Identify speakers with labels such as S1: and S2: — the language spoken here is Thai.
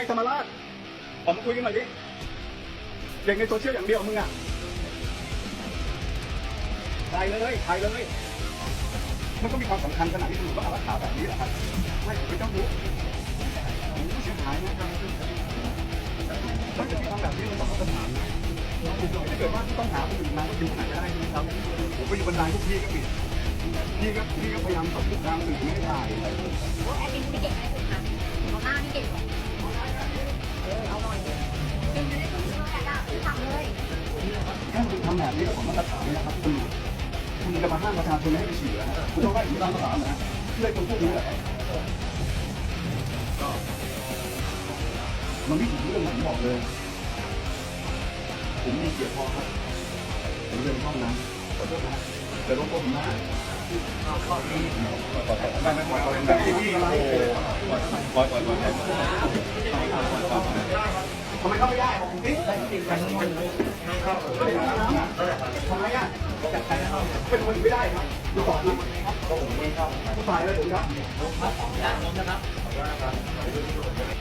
S1: ไงธรรมราชออกมาคุยกันหน่อยดิเด็กในโซเชียลอย่างเดียวมึงอะถ่ายเลยถ่ายเลย มันก็มีความสำคัญขนาดที่ตำรวจต้องเอาหลักฐาแบบนี้แหละครับไม่ไม่ต้องรู้ผมผู้เสียหายนะครับถ้าเกิดที่ทำแบบนี้มันต้องมาตรฐานถ้าเกิดว่าต้องหาคนอื่นมาก็อยู่ไหนก็ได้นะครับผมไปอยู่บนไดพวกพี่ก็ปิดพี่ก็พี่ก็พยายามตบตามสื่อไม่ได้ ถ้าคุณทำแบบนี้กับผมมาตรฐานนะครับคุณคุณจะมาห้ามประชาชนไม่ให้ไปฉีดนะคุณต้องได้ถึงตามภาษานะเพื่อคนพวกนี้แหละมันไม่ถึงเรื่องผมบอกเลย ผมมีเกียรติพอครับผมเดินห้องน้ำขอโทษนะแต่รบกวนผมนะไม่ไม่ปล่อยเป็นแบบที่อะไรปล่อยปล่อยปล่อยทำไมเข้าไม่ได้บอก ครับทำไมอะเป็นคนไม่ได้ครับดูต่อครับผู้ชายเลยผมครับ